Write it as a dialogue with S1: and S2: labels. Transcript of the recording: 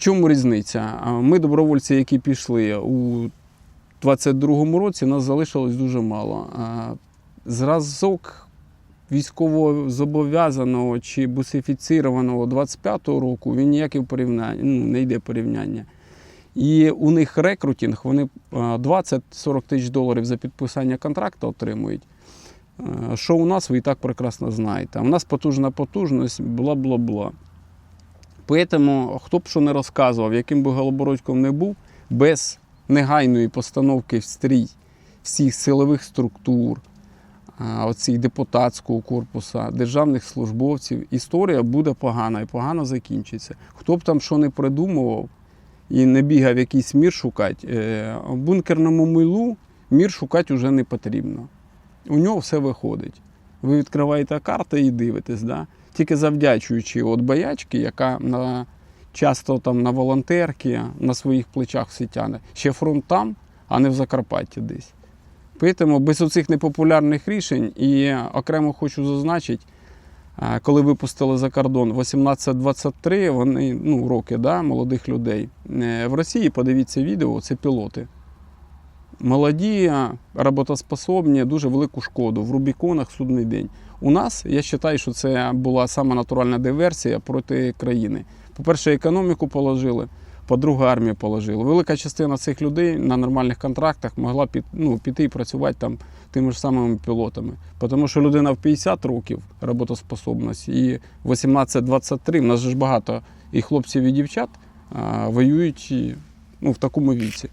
S1: чому різниця? Ми добровольці, які пішли у 22-му році, нас залишилось дуже мало. Зразок військово зобов'язаного чи бусифіцірованого 25-го року він ніяке в порівняння, ну, не йде порівняння. І у них рекрутинг, вони 20-40 тисяч доларів за підписання контракту отримують. Що у нас, ви і так прекрасно знаєте. У нас потужна потужність, бла-бла-бла. Тому, хто б що не розказував, яким би Голобородьком не був, без негайної постановки в стрій всіх силових структур, оцих депутатського корпусу, державних службовців, історія буде погана і погано закінчиться. Хто б там що не придумував і не бігав якийсь мір шукати, е, бункерному милу мір шукати вже не потрібно. У нього все виходить. Ви відкриваєте карти і дивитесь, да? Тільки завдячуючи от боячки, яка на, часто там на волонтерки на своїх плечах всі тягне. Ще фронт там, а не в Закарпатті десь. Тому без оцих непопулярних рішень і окремо хочу зазначити, коли випустили за кордон 18-23, вони ну, роки да, молодих людей. Е, В Росії подивіться відео, це пілоти. Молоді, роботоспособні, дуже велику шкоду в Рубіконах судний день. У нас я вважаю, що це була сама натуральна диверсія проти країни. По-перше, економіку положили, по-друге, армію положили. Велика частина цих людей на нормальних контрактах могла під, ну, піти і працювати там тими ж самими пілотами. Тому що людина в 50 років роботоспособності і 18-23, в нас ж багато і хлопців, і дівчат а, воюють ну, в такому віці.